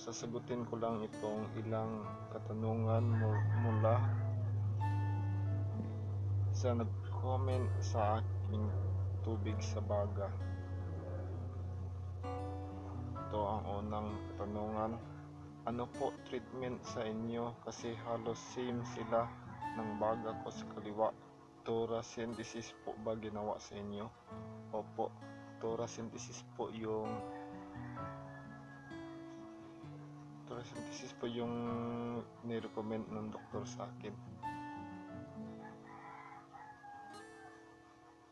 sasagutin ko lang itong ilang katanungan mu- mula sa nag-comment sa aking tubig sa baga. Ito ang unang katanungan. Ano po treatment sa inyo kasi halos same sila ng baga ko sa kaliwa. Thoracentesis po ba ginawa sa inyo? Opo, thoracentesis po yung thoracentesis po yung nirecommend ng doktor sa akin.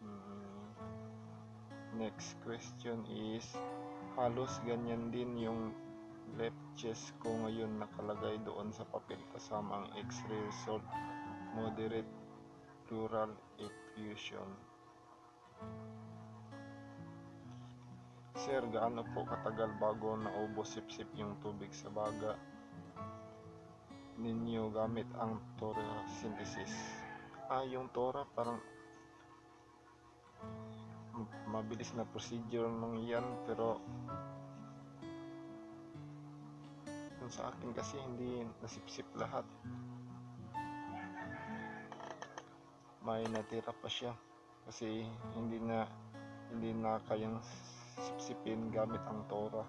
Hmm. Next question is halos ganyan din yung left chest ko ngayon nakalagay doon sa papel kasama ang x-ray result moderate pleural effusion. Sir, gaano po katagal bago naubos sip-sip yung tubig sa baga ninyo gamit ang synthesis? Ah, yung tora parang mabilis na procedure nung yan pero yung sa akin kasi hindi nasipsip lahat may natira pa siya kasi hindi na hindi na kayang sipsipin gamit ang tora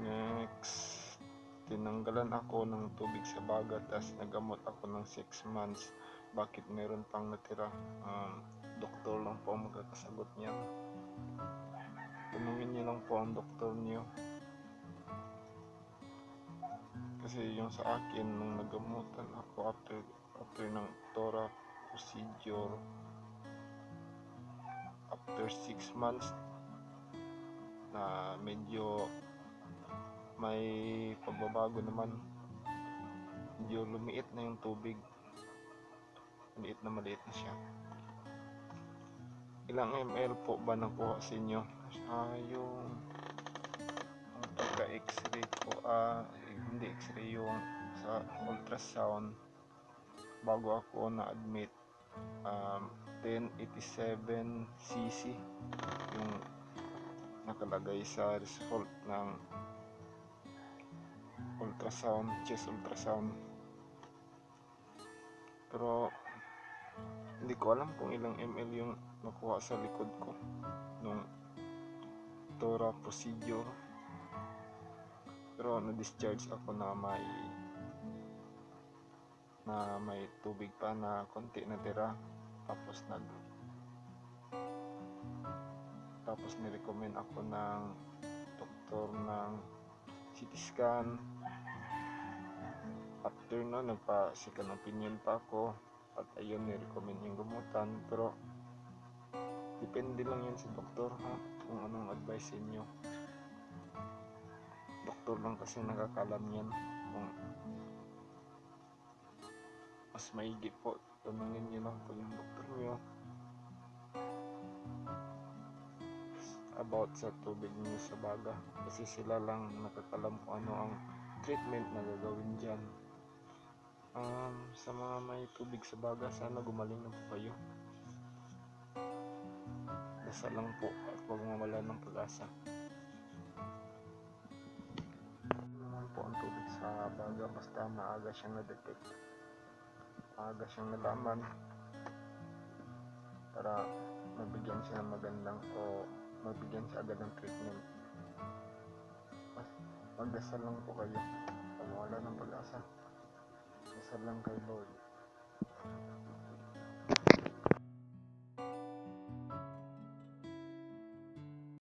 next tinanggalan ako ng tubig sa baga tapos nagamot ako ng 6 months. Bakit meron pang natira? Um, doktor lang po ang magkakasagot niyan tanungin niyo lang po ang doktor niyo. Kasi yung sa akin nung nagamutan ako after after ng Tora procedure after 6 months na medyo may pagbabago naman. Medyo lumiit na yung tubig. Maliit na maliit na siya. Ilang ml po ba nakuha sa inyo? Ah, yung ang pagka x-ray ko ah, hindi x-ray yung sa ultrasound. Bago ako na-admit um, 1087 cc yung nakalagay sa result ng ultrasound chest ultrasound. Pero hindi ko alam kung ilang ml yung nakuha sa likod ko nung Tora procedure. Pero na-discharge ako na may na may tubig pa na konti na tira tapos nag tapos nirecommend ako ng doktor ng CT scan. After no nagpa second opinion pa ako at ayun nirecommend yung gumutan pero depende lang yan sa doktor ha kung anong advice inyo. Doktor lang kasi nakakalam yan kung mas maigi po. Tanungin niyo lang po yung doktor niyo. About sa tubig niyo sa baga. Kasi sila lang nakakalam kung ano ang treatment na gagawin dyan. Um, sa mga may tubig sa baga sana gumaling na po kayo. Dasal lang po at huwag mawala ng pag-asa. Naman po ang tubig sa baga. Basta maaga siyang na-detect maaga siyang nalaman. Para mabigyan siya ng magandang o mabigyan siya agad ng treatment. Magdasal lang po kayo. Pag wala ng pag-asa. Dasal lang kay Lord